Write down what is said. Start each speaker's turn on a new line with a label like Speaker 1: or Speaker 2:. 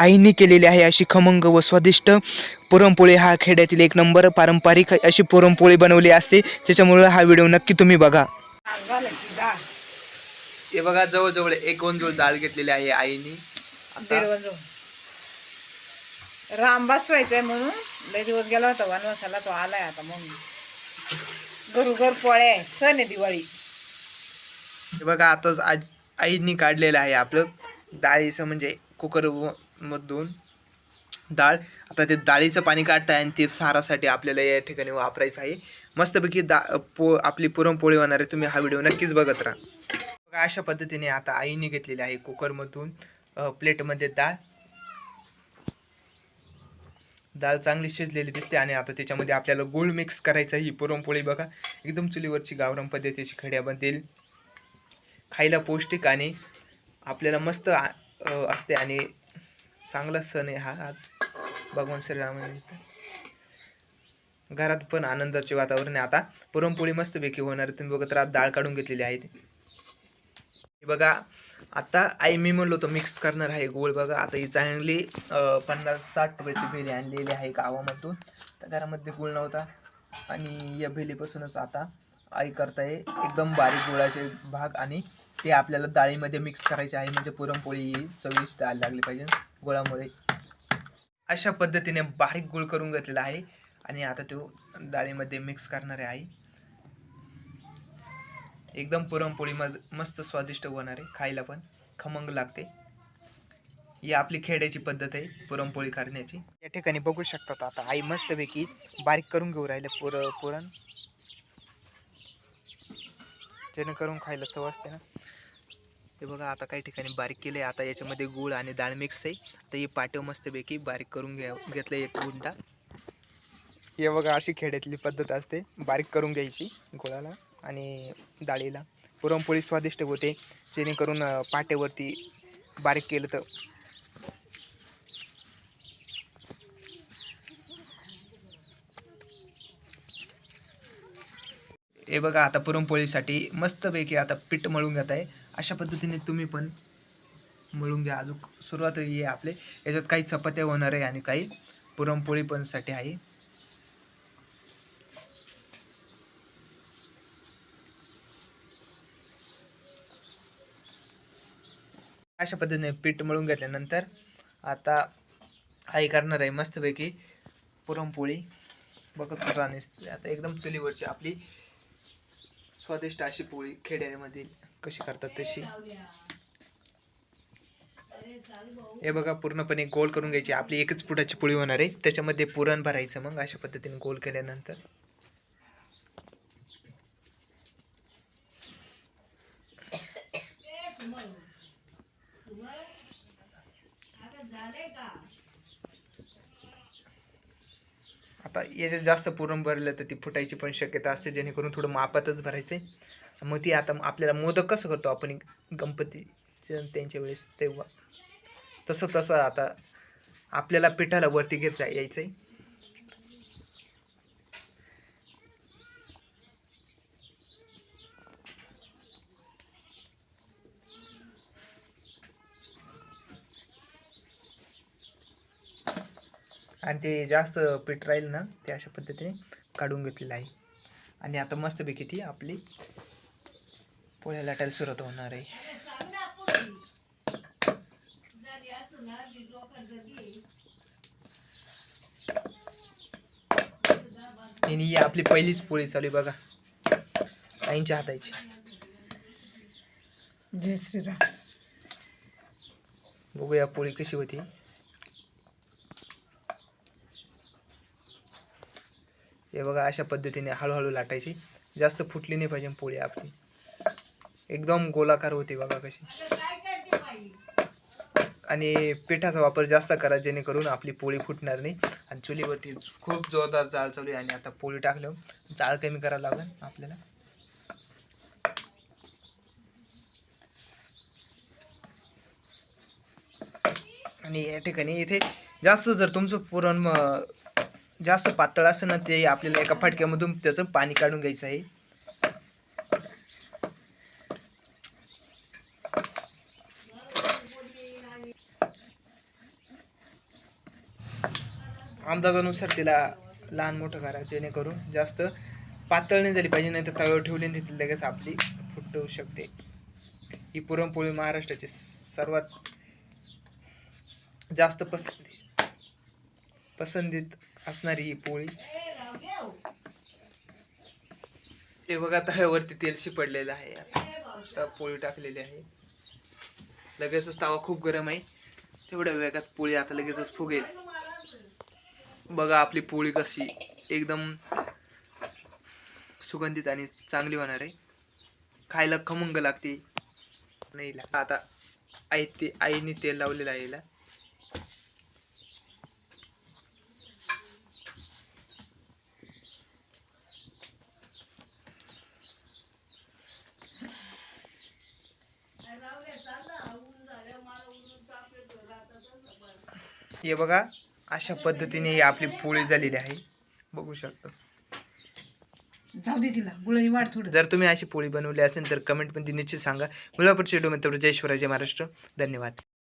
Speaker 1: आईने केलेली आहे अशी खमंग व स्वादिष्ट पुरणपोळी. हा खेड्यातील एक नंबर पारंपरिक अशी पुरणपोळी बनवली असते. त्याच्यामुळे हा व्हिडिओ नक्की तुम्ही बघा. हे बघा जवळजवळ एक गोंजूळ डाळ घेतलेली आहे आईने.
Speaker 2: दीड वाजून. राम बसवायचंय म्हणून लय दिवस गेला होता वनवासाला तो आलाय आता म्हणून घरू घर पोळ्या आहे. सण आहे दिवाळी.
Speaker 1: हे बघा आताच आज आईनी काढलेलं आहे आपलं. डाळीचं म्हणजे कुकर मधून डाळ. आता ते डाळीचं पाणी काढताय आणि ते सारासाठी आपल्याला या ठिकाणी वापरायचं आहे. मस्तपैकी दा पो आपली पुरणपोळी होणार आहे. तुम्ही हा व्हिडिओ नक्कीच बघत राहा. बघा अशा पद्धतीने आता आईने घेतलेली आहे कुकरमधून प्लेटमध्ये डाळ. डाळ चांगली शिजलेली दिसते आणि आता त्याच्यामध्ये आपल्याला गुळ मिक्स करायचं ही पुरणपोळी बघा. एकदम चुलीवरची गावरान पद्धतीची बनतील. खायला पौष्टिक आणि आपल्याला मस्त असते आणि चांगला सण आहे हा आज. भगवान श्रीरामानिमित्त. घरात पण आनंदाचे वातावरण आहे. आता पुरणपोळी मस्तपैकी होणार आहे. तुम्ही बघत राहत डाळ काढून घेतलेली आहे ती. बघा आता आई मी म्हणलो तो मिक्स करणार आहे गोळ बघा आता ही चांगली पन्नास साठ रुपयाची भेली आणलेली आहे गावामधून त्या घरामध्ये गुळ नव्हता. आणि या भेलीपासूनच आता आई करताय एकदम बारीक गुळाचे भाग आणि ते आपल्याला डाळीमध्ये मिक्स करायचे आहे. म्हणजे पुरणपोळी चविष्ट आली लागली पाहिजे. गुळामुळे अशा पद्धतीने बारीक गुळ करून घेतलेला आहे. आणि आता तो डाळीमध्ये मिक्स करणार आहे आई. एकदम पुरणपोळी मध मस्त स्वादिष्ट होणार आहे. खायला पण खमंग लागते. ही आपली खेड्याची पद्धत आहे पुरणपोळी करण्याची. या ठिकाणी बघू शकतात आता आई मस्तपैकी बारीक करून घेऊ राहिले पुर पुरण. जेणेकरून खायला चव असते ना. हे बघा आता काही ठिकाणी बारीक केले आता याच्यामध्ये गूळ आणि डाळ मिक्स आहे. तर ही पाठव मस्तपैकी बारीक करून घ्या घेतलं एक गुंडा हे बघा अशी खेड्यातली पद्धत असते. बारीक करून घ्यायची गुळाला आणि डाळीला. पुरणपोळी स्वादिष्ट होते. जेणेकरून पाट्यावरती बारीक केलं तर हे बघा आता पुरणपोळीसाठी मस्तपैकी आता पीठ मळून घेत आहे अशा पद्धतीने तुम्ही पण मळून घ्या. अजून सुरुवात आहे आपले. याच्यात काही चपात्या होणार आहे आणि काही पुरणपोळी पण साठी आहे. अशा पद्धतीने पीठ मळून घेतल्यानंतर आता आई करणार आहे मस्तपैकी पुरणपोळी. बघत राहणे आता एकदम चुलीवरची आपली स्वादिष्ट अशी पोळी खेड्यामधील कशी करतात तशी? हे बघा पूर्णपणे गोल करून घ्यायची. आपली एकच पुटाची पोळी होणार आहे. त्याच्यामध्ये पुरण भरायचं मग अशा पद्धतीने गोल केल्यानंतर. आता याच्यात जास्त पुरण भरलं तर ती फुटायची पण शक्यता असते. जेणेकरून थोडं मापातच भरायचं आहे मग ती आता आपल्याला मोदक कसं करतो आपण गणपती त्यांच्या वेळेस तेव्हा? तसं तसं आता आपल्याला पिठाला वरती घेत जा यायचं आहे आणि ते जास्त पीठ राहील ना ते अशा पद्धतीने काढून घेतलेलं आहे. आणि आता मस्तपैकी ती आपली पोळ्या लाटायला सुरुवात होणार आहे. आणि ही आपली पहिलीच पोळी चालू आहे बघा. आईंच्या हाताची.
Speaker 2: जय श्रीराम.
Speaker 1: बघूया पोळी कशी होती. हे बघा अशा पद्धतीने हळूहळू लाटायची. जास्त फुटली नाही पाहिजे पोळी आपली. एकदम गोलाकार होते बघा कशी. आणि पिठाचा वापर जास्त करा जेणेकरून आपली पोळी फुटणार नाही. आणि चुलीवरती खूप जोरदार जाळ चालू आहे आणि आता पोळी टाकल्यावर जाळ कमी करावं लागेल आपल्याला. आणि या ठिकाणी इथे जास्त जर तुमचं पुरण जास्त पातळ असेल ना ते आपल्याला एका फटक्यामधून त्याचं पाणी काढून घ्यायचं आहे. अंदाजानुसार तिला लहान मोठं करा जेणेकरून जास्त पातळ नाही झाली पाहिजे नाही तर तव्यावर ठेवली आणि लगेच आपली फुटू शकते. ही पुरणपोळी महाराष्ट्राची सर्वात जास्त पसंती पसंतीत असणारी ही पोळी. हे बघा तव्यावरती तेल शिपडलेलं आहे. आता पोळी टाकलेली आहे. लगेचच तवा खूप गरम आहे. तेवढ्या वेगात पोळी आता लगेचच फुगेल. बघा आपली पोळी कशी एकदम सुगंधित आणि चांगली होणार आहे. खायला खमंग लागते. नाही आता आई ते आईने तेल लावलेलं आहे याला. हे बघा. अशा पद्धतीने ही आपली पोळी झालेली आहे. बघू शकता.
Speaker 2: जाऊ दे तिला गुळही वाढ थोडं.
Speaker 1: जर तुम्ही अशी पोळी बनवली असेल तर कमेंटमध्ये निश्चित सांगा. मुलापूरच्या जय शिवराय जय महाराष्ट्र. धन्यवाद.